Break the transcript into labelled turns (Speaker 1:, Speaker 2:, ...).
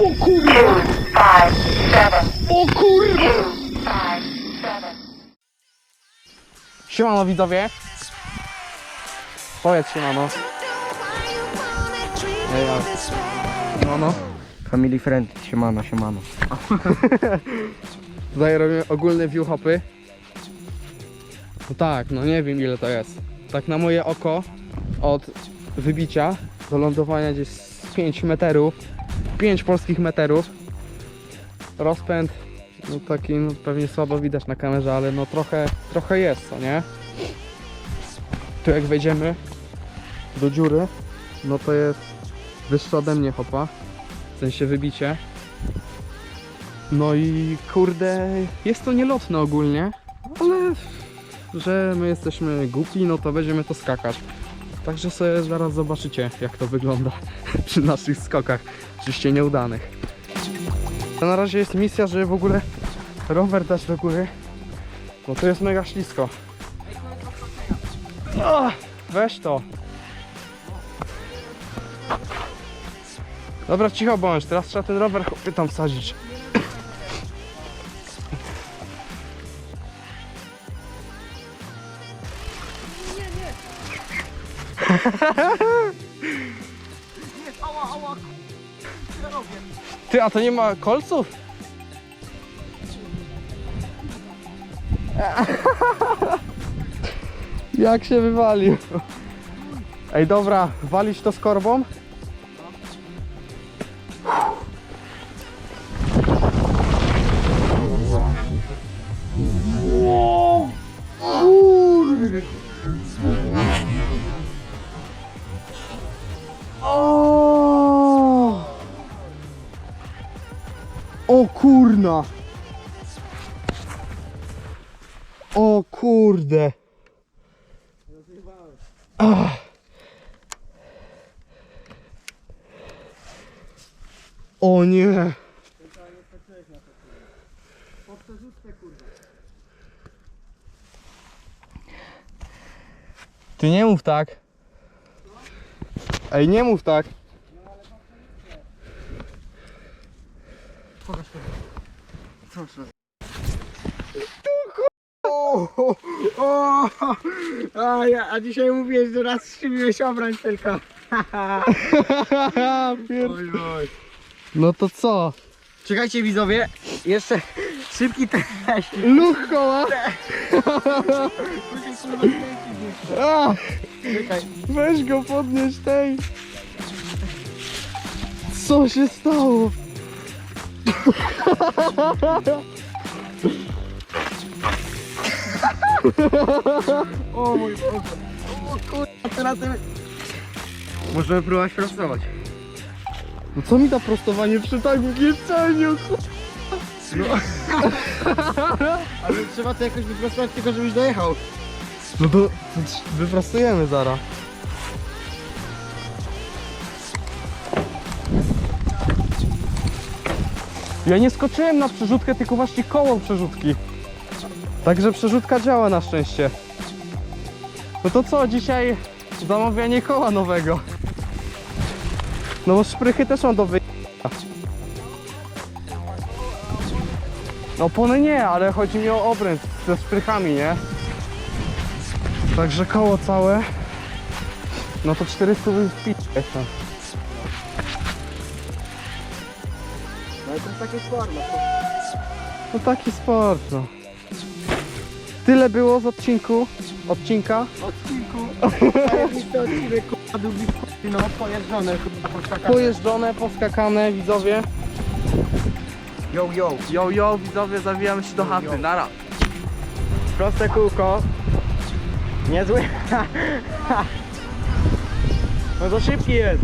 Speaker 1: O kurwa! O kurwa! Siemano widzowie. Powiedz siemano. Ej, ja. Siemano.
Speaker 2: Family friend, siemano, siemano.
Speaker 1: Tutaj robimy ogólne view hopy. No tak, no nie wiem ile to jest. Tak na moje oko od wybicia do lądowania gdzieś z 5 metrów, 5 polskich metrów. Rozpęd, no taki no pewnie słabo widać na kamerze, ale no trochę, trochę jest, co nie? Tu jak wejdziemy do dziury, no to jest wyższe ode mnie hopa, w sensie wybicie. No i kurde, jest to nielotne ogólnie, ale że my jesteśmy głupi, no to będziemy to skakać. Także sobie zaraz zobaczycie, jak to wygląda przy naszych skokach, oczywiście nieudanych. To na razie jest misja, żeby w ogóle rower dać do góry, bo to jest mega ślisko. O, weź to. Dobra, cicho bądź, teraz trzeba ten rower chłopie tam wsadzić. Ty, a to nie ma kolców? Jak się wywalił? Ej, dobra, walić to z korbą? O! O kurna! O kurde! Ach. O nie! Ty nie mów tak. Ej, nie mów tak.
Speaker 2: O, o, a, ja, a dzisiaj mówiłeś, że raz strzeliłeś obręcz tylko.
Speaker 1: Pier...
Speaker 2: Oj, oj.
Speaker 1: No to co?
Speaker 2: Czekajcie widzowie, jeszcze szybki test.
Speaker 1: Luch koła! A,
Speaker 2: Czekaj.
Speaker 1: weź go podnieś tej! Co się stało?
Speaker 2: O mój Boże. O kurwa, teraz. Możemy próbować prostować.
Speaker 1: No co mi da prostowanie przy tak wjeżdżaniu?
Speaker 2: No. Ale trzeba to jakoś wyprostować tylko, żebyś dojechał.
Speaker 1: No to, to wyprostujemy zaraz. Ja nie skoczyłem na przerzutkę, tylko właśnie koło przerzutki. Także przerzutka działa na szczęście. No to co, dzisiaj zamawianie koła nowego. No bo szprychy też mam do wy... No opony nie, ale chodzi mi o obręcz ze szprychami, nie? Także koło całe. No to 400 bym wpisał
Speaker 2: No to jest takie forma.
Speaker 1: No taki sport, no. Tyle było z odcinku. Odcinka.
Speaker 2: Odcinku. Odcinek, długi w no, pojeżdżone, chyba.
Speaker 1: Pojeżdżone, poskakane, widzowie.
Speaker 2: Yo, yo.
Speaker 1: Yo, yo, widzowie, zawijamy się do chaty. Nara.
Speaker 2: Proste kółko. Niezły. no to szybki jest.